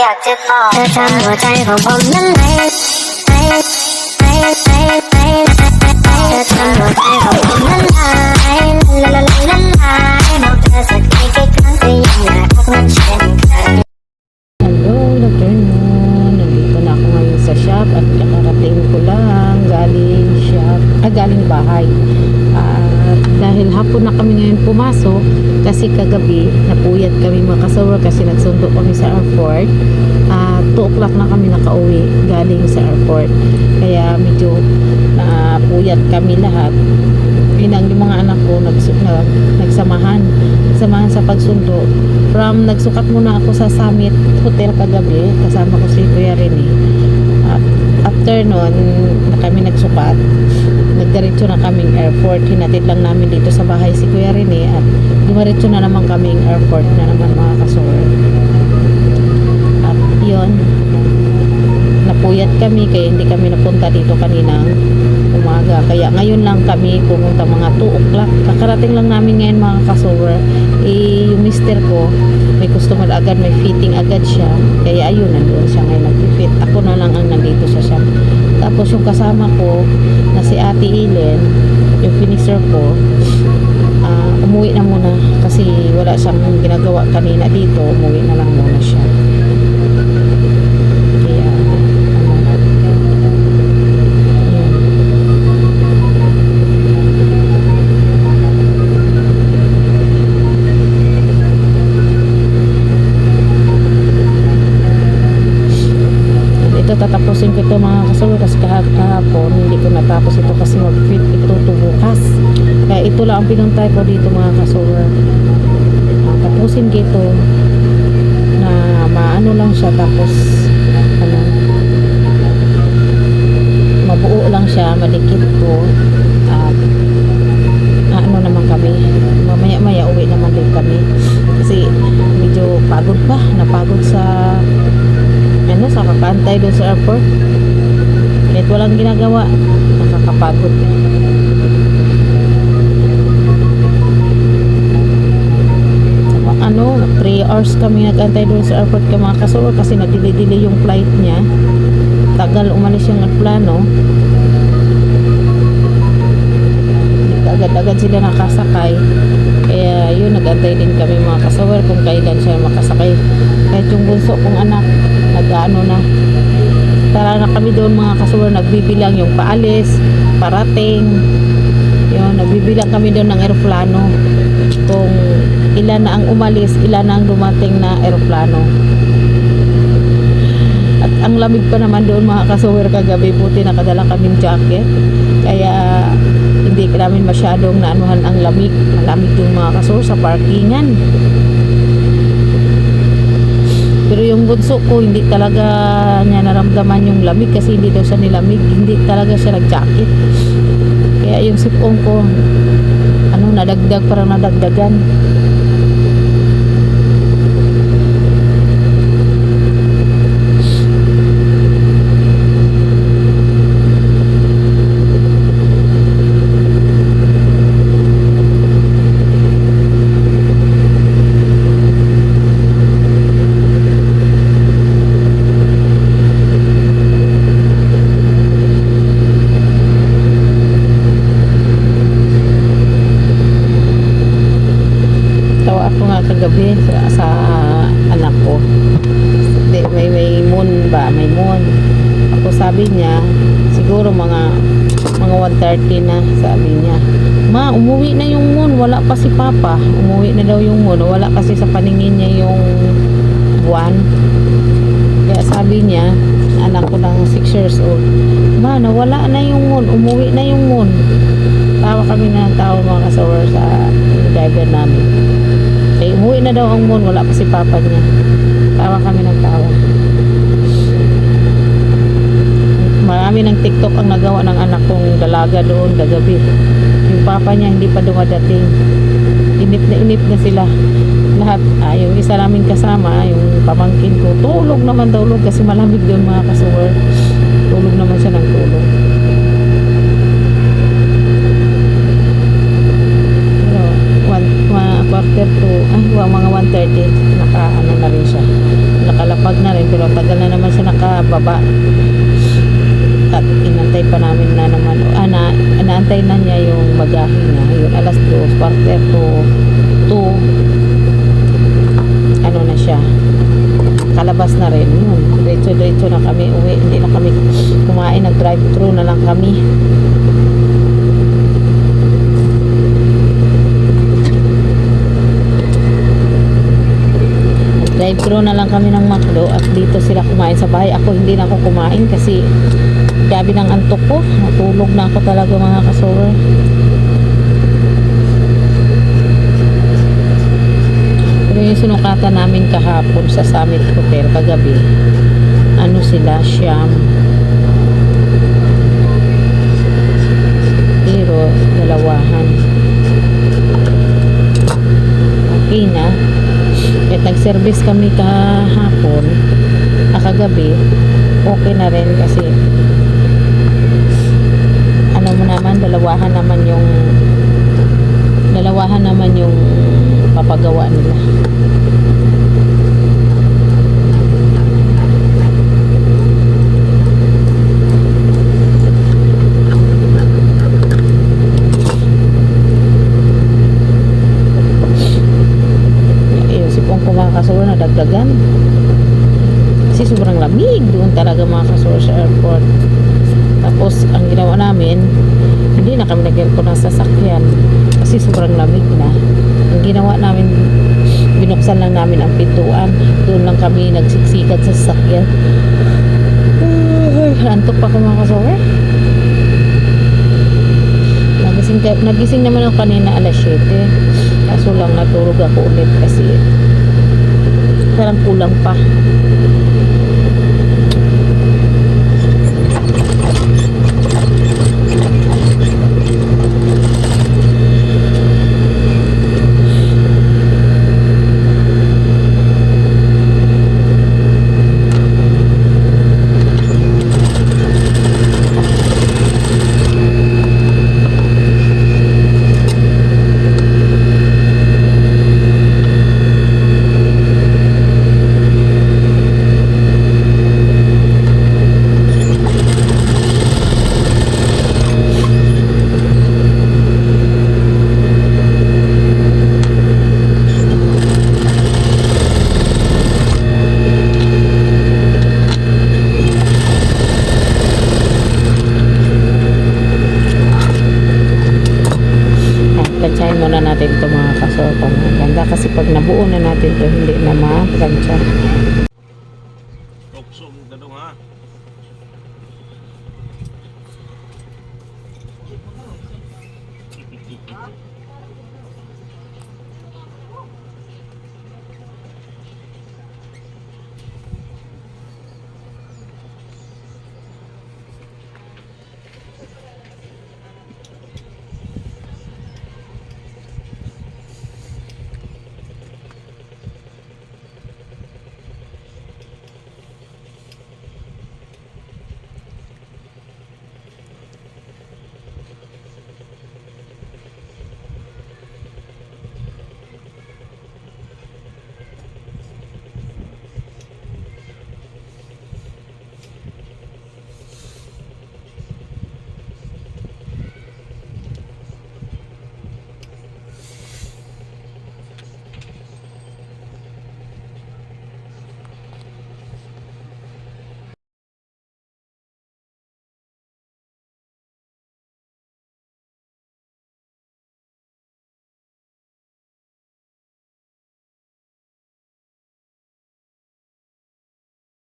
อยากจะบอกเธอทำหัวใจของผมนั้นไหลไหลไหลไหลไหลเธอทำหัวใจของผมนั้นไหลละละละละละบอกเธอสักกี่กี่ครั้งก็ยังอยากรักมันเช่นเคย Hello, good afternoon. Nandito na ako ngayon sa shop at kakarating ko lang galing shop, ah, galing bahay. Dahil hapon na kami ngayon pumasok, kasi kagabi napuyat kami makasawar kasi nagsundo kami sa airport. At 2 o'clock na kami nakauwi galing sa airport. Kaya medyo napuyat kami lahat. Inang yung mga anak ko nags, nag, nagsamahan samahan sa pagsundo from nagsukat muna ako sa Summit Hotel kagabi kasama ko si Kuya Rene at after nun kami nagsukat nagdiretso na kaming airport hinatid lang namin dito sa bahay si Kuya Rene at dumiretso na naman kaming airport na naman mga kasor at yun napuyat kami kaya hindi kami napunta dito kaninang umaga. Kaya ngayon lang kami pumunta mga 2 o'clock. Kakarating lang namin ngayon mga kasower. Eh, mister ko, may customer agad, may fitting agad siya. Kaya ayun, nandoon siya ngayon nag-fit. Ako na lang ang nandito sa shop. Tapos yung kasama ko, na si Ate Ilen, yung finisher ko, ah, umuwi na muna kasi wala siyang ginagawa kanina dito. Umuwi na lang muna siya. Kaya, ano, yun. ito tatapusin ko ito mga kasawa kasi kahap- kahapon hindi ko natapos ito kasi mag-fit ito to bukas. Kaya ito lang ang pinuntay ko dito mga kasawa Ah, tapusin ko ito na maano lang siya tapos ano mabuo lang siya madikit ko at ano naman kami mamaya maya uwi naman din kami kasi medyo pagod pa napagod sa kakantay doon sa airport. Kahit walang ginagawa nakakapagod. Ano 3 hours kami nagantay doon sa airport kay mga kasuro kasi nagdili-delay yung flight niya. Tagal umalis yung plano. Agad-agad sila nakasakay. Kaya yun nagantay din kami mga kasawer kung kailan siya makasakay kahit yung bunso kong anak nag-ano na. Tara na kami doon mga kasawer nagbibilang yung paalis parating. Yun nagbibilang kami doon ng aeroplano kung ilan na ang umalis ilan na ang dumating na aeroplano at ang lamig pa naman doon mga kasawer kagabi. Puti nakadala kaming jacket. Kaya hindi namin masyadong naanuhan ang lamig. Malamig yung mga kasor sa parkingan pero yung bunso ko hindi talaga niya naramdaman yung lamig kasi hindi daw siya nilamig. Hindi talaga siya nag-jacket. Kaya yung sipong ko ano nadagdag parang nadagdagan tawa ako nga kagabi sa, sa anak ko Di, may may moon ba may moon ako sabi niya siguro mga mga 1.30 na sabi niya. Ma umuwi na yung moon wala pa si papa. Umuwi na daw yung moon wala kasi sa paningin niya yung buwan. Kaya sabi niya anak ko lang 6 years old ma nawala na yung moon umuwi na yung moon. Tawa kami na tawa mga kasawar sa driver namin. Eh, umuwi na daw ang moon, wala pa si papa niya. Tawa kami ng tawa. Marami ng TikTok ang nagawa ng anak kong dalaga doon kagabi. Yung papa niya hindi pa dumadating. Inip na inip na sila. Lahat, ah, yung isa namin kasama, yung pamangkin ko, tulog naman tulog kasi malamig doon mga kasuwer. Tulog naman siya ng tulog. Pero, one, one, quarter to, ay, wa- mga 1.30, naka, ano na rin siya. Nakalapag na rin. ang tagal na naman siya nakababa. At inantay pa namin na naman, ah, na, naantay na niya yung bagahe niya. Yun, alas 2, quarter to 2. Ano na siya? Kalabas na rin. Yun, diretso-diretso na kami uwi. Hindi na kami kumain, nag-drive-thru na lang kami. drive-thru na lang kami ng McDo at dito sila kumain sa bahay. Ako hindi na ako kumain kasi gabi ng antok ko. Natulog na ako talaga mga kasower. Pero yung sinukatan namin kahapon sa Summit Hotel kagabi, ano sila, Siam. Pero dalawahan. Okay na. At nag-service kami kahapon, ah, kagabi, okay na rin kasi ano mo naman, dalawahan naman yung dalawahan naman yung papagawa nila. Ayun, si Pong na dagdagan. Kasi sobrang lamig doon talaga mga kasura sa airport. Tapos, ang ginawa namin, hindi na kami nag-airport ng sasakyan. Kasi sobrang lamig na. Ang ginawa namin, binuksan lang namin ang pintuan. Doon lang kami nagsiksikat sa sasakyan. Uh, antok pa ko mga kasura. Nagising, nagising naman ako kanina alas 7. Kaso lang natulog ako ulit kasi parang kulang pa. pag nabuo na natin to hindi na ma-plancha Roksong dadong ha Thank you.